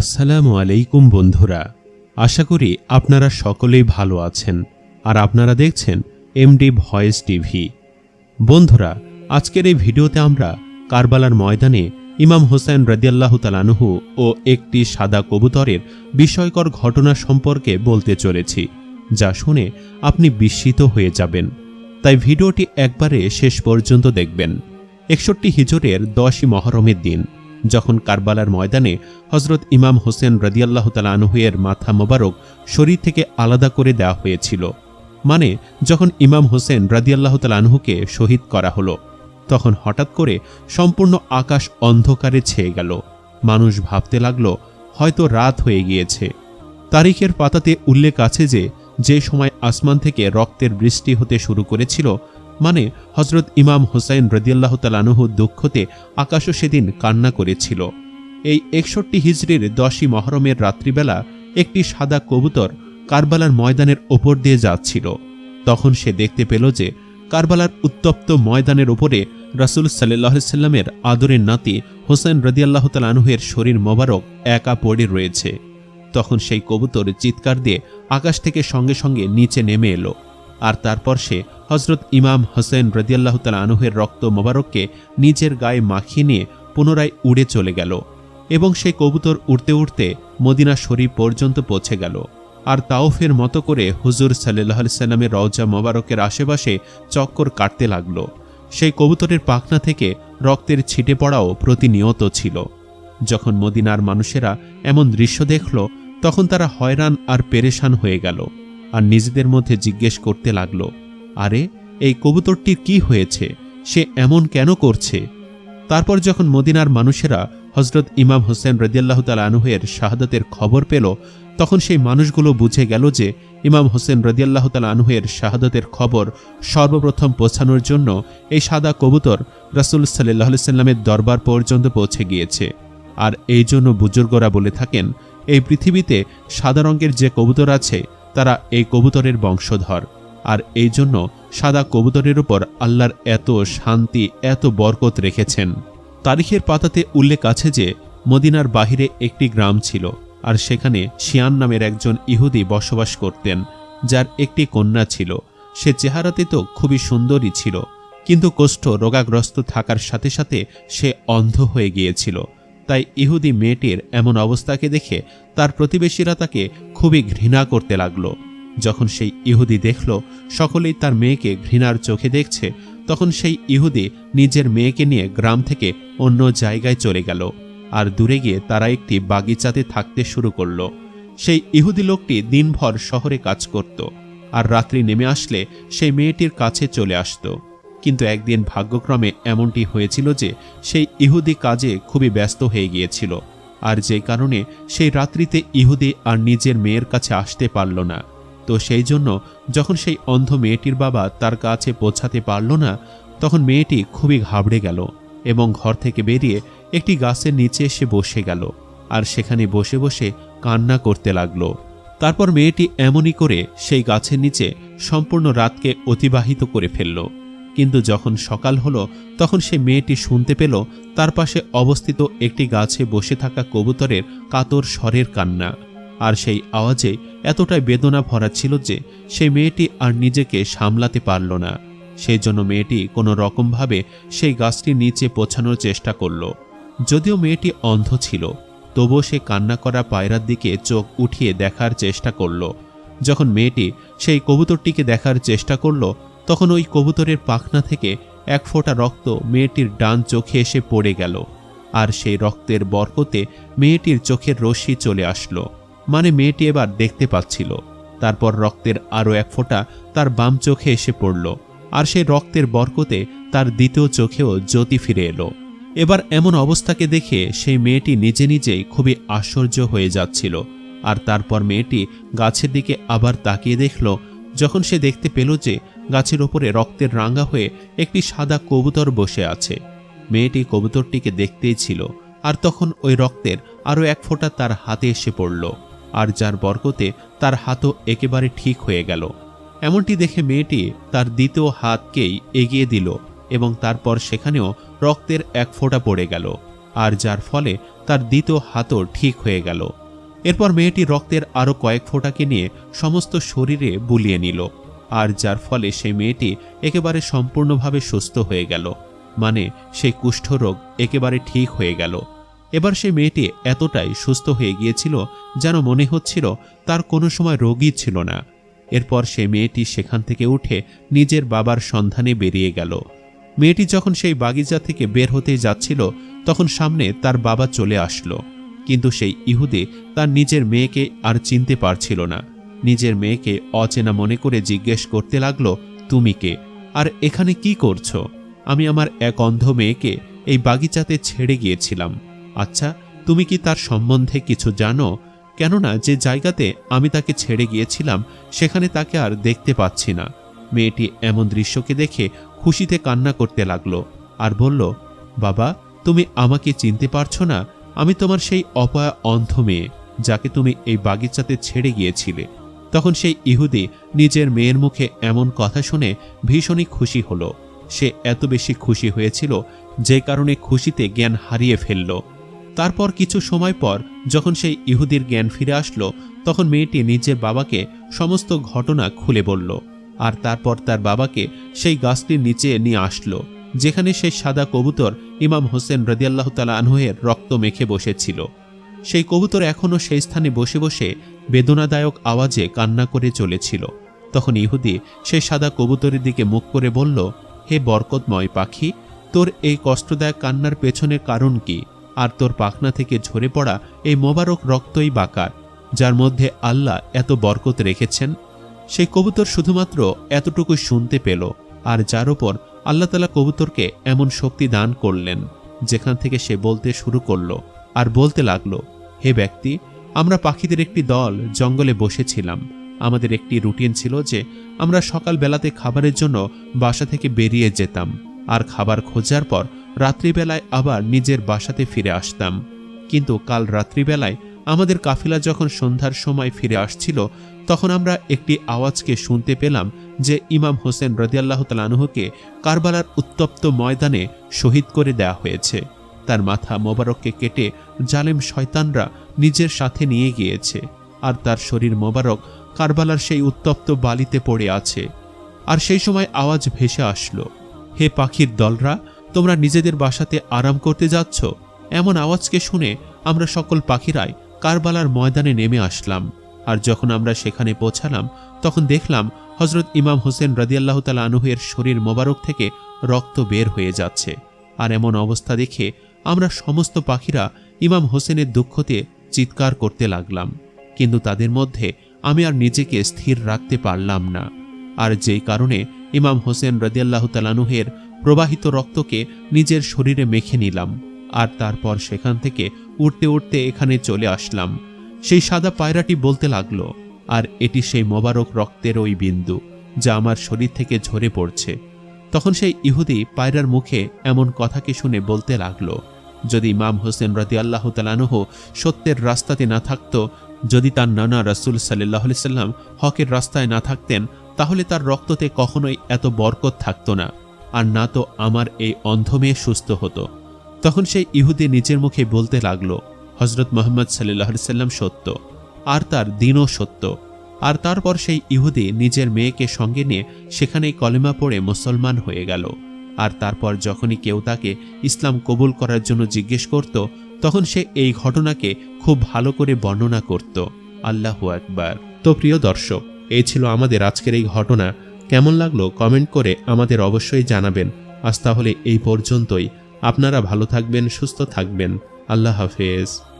আসসালামু আলাইকুম বন্ধুরা। আশা করি আপনারা সকলেই ভালো আছেন আর আপনারা দেখছেন এমডি ভয়েস টিভি বন্ধুরা, আজকের এই ভিডিওতে আমরা কারবালার ময়দানে ইমাম হোসেন রদিয়াল্লাহ তালানহু ও একটি সাদা কবুতরের বিস্ময়কর ঘটনা সম্পর্কে বলতে চলেছি, যা শুনে আপনি বিস্মিত হয়ে যাবেন। তাই ভিডিওটি একবারে শেষ পর্যন্ত দেখবেন। একষট্টি হিজরের দশই মহরমের দিন। যখন কারবালার ময়দানে হজরত ইমাম হোসেন রদিয়াল্লাহ তালানহুয়ের মাথা মোবারক শরীর থেকে আলাদা করে দেওয়া হয়েছিল। মানে যখন ইমাম হোসেন রাদিয়াল্লাহ তালানহুকে শহীদ করা হলো, তখন হঠাৎ করে সম্পূর্ণ আকাশ অন্ধকারে ছেয়ে গেল। মানুষ ভাবতে লাগল, হয়তো রাত হয়ে গিয়েছে। তারিখের পাতাতে উল্লেখ আছে যে যে সময় আসমান থেকে রক্তের বৃষ্টি হতে শুরু করেছিল মানে হজরত ইমাম হোসাইন রদিয়াল্লাহ তালানহু দুঃখতে আকাশও সেদিন কান্না করেছিল। এই একষট্টি হিজড়ির দশই মহরমের রাত্রিবেলা একটি সাদা কবুতর কারবালার ময়দানের ওপর দিয়ে যাচ্ছিল। তখন সে দেখতে পেল যে কারবালার উত্তপ্ত ময়দানের ওপরে রাসুল সাল্লাহ সাল্লামের আদরের নাতি হোসেন রদিয়াল্লাহ তালানহের শরীর মোবারক একা পড়ে রয়েছে। তখন সেই কবুতর চিৎকার দিয়ে আকাশ থেকে সঙ্গে সঙ্গে নিচে নেমে এলো। আর তারপর সে হজরত ইমাম হোসেন রদিয়াল্লাহ তালানহের রক্ত মোবারককে নিজের গায়ে মাখিয়ে নিয়ে পুনরায় উড়ে চলে গেল এবং সেই কবুতর উড়তে উড়তে মদিনা শরীফ পর্যন্ত পৌঁছে গেল। আর তাওফের মতো করে হুজুর সাল্লাহ সাল্লামের রওজা মোবারকের আশেপাশে চক্কর কাটতে লাগল। সেই কবুতরের পাখনা থেকে রক্তের ছিটে পড়াও প্রতিনিয়ত ছিল। যখন মদিনার মানুষেরা এমন দৃশ্য দেখল, তখন তারা হয়রান আর পেরেশান হয়ে গেল আর নিজেদের মধ্যে জিজ্ঞেস করতে লাগল আরে, এই কবুতরটির কি হয়েছে? সে এমন কেন করছে? তারপর যখন মদিনার মানুষেরা হজরত ইমাম হোসেন রদিয়াল্লাহ তালানুহের শাহাদাতের খবর পেল, তখন সেই মানুষগুলো বুঝে গেল যে ইমাম হোসেন রদিয়াল্লাহ তালানুহের শাহাদাতের খবর সর্বপ্রথম পৌঁছানোর জন্য এই সাদা কবুতর রাসুল সাল্লাহ সাল্লামের দরবার পর্যন্ত পৌঁছে গিয়েছে। আর এই জন্য বুজুর্গরা বলে থাকেন, এই পৃথিবীতে সাদা রঙের যে কবুতর আছে, তারা এই কবুতরের বংশধর। আর এই জন্য সাদা কবুতরের উপর আল্লাহর এত শান্তি, এত বরকত রেখেছেন। তারিখের পাতাতে উল্লেখ আছে যে, মদিনার বাহিরে একটি গ্রাম ছিল আর সেখানে শিয়ান নামের একজন ইহুদি বসবাস করতেন, যার একটি কন্যা ছিল। সে চেহারাতে তো খুবই সুন্দরী ছিল, কিন্তু কোষ্ঠ রোগাগ্রস্ত থাকার সাথে সাথে সে অন্ধ হয়ে গিয়েছিল। তাই ইহুদি মেয়েটির এমন অবস্থাকে দেখে তার প্রতিবেশীরা তাকে খুবই ঘৃণা করতে লাগল। যখন সেই ইহুদি দেখল, সকলেই তার মেয়েকে ঘৃণার চোখে দেখছে, তখন সেই ইহুদি নিজের মেয়েকে নিয়ে গ্রাম থেকে অন্য জায়গায় চলে গেল। আর দূরে গিয়ে তারা একটি বাগিচাতে থাকতে শুরু করল। সেই ইহুদি লোকটি দিনভর শহরে কাজ করত, আর রাত্রি নেমে আসলে সেই মেয়েটির কাছে চলে আসত। কিন্তু একদিন ভাগ্যক্রমে এমনটি হয়েছিল যে, সেই ইহুদি কাজে খুবই ব্যস্ত হয়ে গিয়েছিল, আর যে কারণে সেই রাত্রিতে ইহুদি আর নিজের মেয়ের কাছে আসতে পারল না। তো সেই জন্য যখন সেই অন্ধ মেয়েটির বাবা তার কাছে পৌঁছাতে পারল না, তখন মেয়েটি খুবই ঘাবড়ে গেল এবং ঘর থেকে বেরিয়ে একটি গাছের নিচে এসে বসে গেল আর সেখানে বসে বসে কান্না করতে লাগল। তারপর মেয়েটি এমনই করে সেই গাছের নিচে সম্পূর্ণ রাতকে অতিবাহিত করে ফেলল। কিন্তু যখন সকাল হলো, তখন সে মেয়েটি শুনতে পেল তার পাশে অবস্থিত একটি গাছে বসে থাকা কবুতরের কাতর স্বরের কান্না। আর সেই আওয়াজে এতটাই বেদনা ভরা ছিল যে সেই মেয়েটি আর নিজেকে সামলাতে পারল না। সেই জন্য মেয়েটি কোনো রকমভাবে সেই গাছটির নিচে পৌঁছানোর চেষ্টা করল। যদিও মেয়েটি অন্ধ ছিল, তবুও সে কান্না করা পায়রার দিকে চোখ উঠিয়ে দেখার চেষ্টা করল। যখন মেয়েটি সেই কবুতরটিকে দেখার চেষ্টা করল, তখন ওই কবুতরের পাখনা থেকে এক ফোঁটা রক্ত মেয়েটির ডান চোখে এসে পড়ে গেল, আর সেই রক্তের বরকতে মেয়েটির চোখের রশ্মি চলে আসলো। মানে মেয়েটি এবার দেখতে পাচ্ছিল। তারপর রক্তের আরও এক ফোঁটা তার বাম চোখে এসে পড়ল, আর সেই রক্তের বরকতে তার দ্বিতীয় চোখেও জ্যোতি ফিরে এলো। এবার এমন অবস্থাকে দেখে সেই মেয়েটি নিজে নিজেই খুবই আশ্চর্য হয়ে যাচ্ছিল, আর তারপর মেয়েটি গাছের দিকে আবার তাকিয়ে দেখল, যখন সে দেখতে পেল যে গাছের ওপরে রক্তের রাঙ্গা হয়ে একটি সাদা কবুতর বসে আছে। মেয়েটি কবুতরটিকে দেখতেই ছিল, আর তখন ওই রক্তের আরও এক ফোঁটা তার হাতে এসে পড়ল। আর যার বরকতে তার হাতও একেবারে ঠিক হয়ে গেল। এমনটি দেখে মেয়েটি তার দ্বিতীয় হাতকেই এগিয়ে দিল এবং তারপর সেখানেও রক্তের এক ফোঁটা পড়ে গেল আর যার ফলে তার দ্বিতীয় হাতও ঠিক হয়ে গেল। এরপর মেয়েটি রক্তের আরও কয়েক ফোঁটাকে নিয়ে সমস্ত শরীরে বুলিয়ে নিল আর যার ফলে সেই মেয়েটি একেবারে সম্পূর্ণভাবে সুস্থ হয়ে গেল। মানে সেই কুষ্ঠরোগ একেবারে ঠিক হয়ে গেল। এবার সে মেয়েটি এতটাই সুস্থ হয়ে গিয়েছিল যেন মনে হচ্ছিল তার কোনো সময় রোগী ছিল না। এরপর সে মেয়েটি সেখান থেকে উঠে নিজের বাবার সন্ধানে বেরিয়ে গেল। মেয়েটি যখন সেই বাগিচা থেকে বের হতে যাচ্ছিল, তখন সামনে তার বাবা চলে আসলো। কিন্তু সেই ইহুদে তার নিজের মেয়েকে আর চিনতে পারছিল না। নিজের মেয়েকে অচেনা মনে করে জিজ্ঞেস করতে লাগল, তুমি কে? আর এখানে কি করছ? আমি আমার এক অন্ধ মেয়েকে এই বাগিচাতে ছেড়ে গিয়েছিলাম। আচ্ছা তুমি কি তার সম্বন্ধে কিছু জানো? কেননা যে জায়গাতে আমি তাকে ছেড়ে গিয়েছিলাম, সেখানে তাকে আর দেখতে পাচ্ছি না। মেয়েটি এমন দৃশ্যকে দেখে খুশিতে কান্না করতে লাগল আর বলল, বাবা, তুমি আমাকে চিনতে পারছ না? আমি তোমার সেই অপয়া অন্ধ মেয়ে, যাকে তুমি এই বাগিচাতে ছেড়ে গিয়েছিলে। তখন সেই ইহুদি নিজের মেয়ের মুখে এমন কথা শুনে ভীষণই খুশি হলো। সে এত বেশি খুশি হয়েছিল যে কারণে খুশিতে জ্ঞান হারিয়ে ফেলল। তারপর কিছু সময় পর, যখন সেই ইহুদির জ্ঞান ফিরে আসলো, তখন মেয়েটি নিজের বাবাকে সমস্ত ঘটনা খুলে বলল। আর তারপর তার বাবাকে সেই গাছটির নিচে নিয়ে আসলো, যেখানে সেই সাদা কবুতর ইমাম হোসেন রদিয়াল্লাহ তালা আনহের রক্ত মেখে বসেছিল। সেই কবুতর এখনও সেই স্থানে বসে বসে বেদনাদায়ক আওয়াজে কান্না করে চলেছিল। তখন ইহুদি সেই সাদা কবুতরের দিকে মুখ করে বলল, হে বরকতময় পাখি, তোর এই কষ্টদায়ক কান্নার পেছনের কারণ কি? আর তোর পাখনা থেকে ঝরে পড়া এই মোবারক রক্তই বাকার যার মধ্যে আল্লাহ এত বরকত রেখেছেন। সেই কবুতর শুধুমাত্র এতটুকু শুনতে পেল, আর যার ওপর আল্লাহ তালা কবুতরকে এমন শক্তি দান করলেন, যেখান থেকে সে বলতে শুরু করল, আর বলতে লাগল, হে ব্যক্তি, আমরা পাখিদের একটি দল জঙ্গলে বসেছিলাম। আমাদের একটি রুটিন ছিল যে, আমরা সকাল বেলাতে খাবারের জন্য বাসা থেকে বেরিয়ে যেতাম, আর খাবার খোঁজার পর রাত্রিবেলায় আবার নিজের বাসাতে ফিরে আসতাম। কিন্তু কাল রাত্রিবেলায় আমাদের কাফিলা যখন সন্ধ্যার সময় ফিরে আসছিল, তখন আমরা একটি আওয়াজকে শুনতে পেলাম যে ইমাম হোসেন রদিয়াল্লাহ তালানুহকে কারবালার উত্তপ্ত ময়দানে শহীদ করে দেয়া হয়েছে। তার মাথা মোবারককে কেটে জালেম শয়তানরা নিজের সাথে নিয়ে গিয়েছে, আর তার শরীর মোবারক কারবালার সেই উত্তপ্ত বালিতে পড়ে আছে। আর সেই সময় আওয়াজ ভেসে আসলো, হে পাখির দলরা তোমরা নিজেদের বাসাতে আরাম করতে যাচ্ছ? এমন আওয়াজকে শুনে আমরা সকল পাখিরাই কারবালার ময়দানে নেমে আসলাম। আর যখন আমরা সেখানে পৌঁছালাম, তখন দেখলাম হজরত ইমাম হোসেন রদিয়াল্লাহ তালা আনুহের শরীর মোবারক থেকে রক্ত বের হয়ে যাচ্ছে। আর এমন অবস্থা দেখে আমরা সমস্ত পাখিরা ইমাম হোসেনের দুঃখতে চিৎকার করতে লাগলাম। কিন্তু তাদের মধ্যে আমি আর নিজেকে স্থির রাখতে পারলাম না। আর যেই কারণে ইমাম হোসেন রদিয়াল্লাহ তালানুহের প্রবাহিত রক্তকে নিজের শরীরে মেখে নিলাম আর তারপর সেখান থেকে উঠতে উঠতে এখানে চলে আসলাম। সেই সাদা পায়রাটি বলতে লাগল, আর এটি সেই মোবারক রক্তের ওই বিন্দু যা আমার শরীর থেকে ঝরে পড়ছে। তখন সেই ইহুদি পায়রার মুখে এমন কথাকে শুনে বলতে লাগল, যদি ইমাম হোসেন রদি আল্লাহ তালানুহ সত্যের রাস্তাতে না থাকতো, যদি তার নানা রাসুল সাল্লাহ সাল্লাম হকের রাস্তায় না থাকতেন তাহলে তার রক্ততে কখনোই এত বরকত থাকতো না, আর না তো আমার এই অন্ধ মেয়ে সুস্থ হতো। তখন সেই ইহুদি নিজের মুখে বলতে লাগল হজরত মোহাম্মদ সাল্লাহ সাল্লাম সত্য, আর তার দিনও সত্য। আর তারপর সেই ইহুদি নিজের মেয়েকে সঙ্গে নিয়ে সেখানেই কলেমা পড়ে মুসলমান হয়ে গেল। আর তারপর যখনই কেউ তাকে ইসলাম কবুল করার জন্য জিজ্ঞেস করত, তখন সে এই ঘটনাকে খুব ভালো করে বর্ণনা করত। আল্লাহ একবার তো প্রিয় দর্শক এই ছিল আমাদের আজকের এই ঘটনা। কেমন লাগল কমেন্ট করে আমাদের অবশ্যই জানাবেন। আজ তাহলে এই পর্যন্তই। আপনারা ভালো থাকবেন, সুস্থ থাকবেন। আল্লাহ হাফেজ।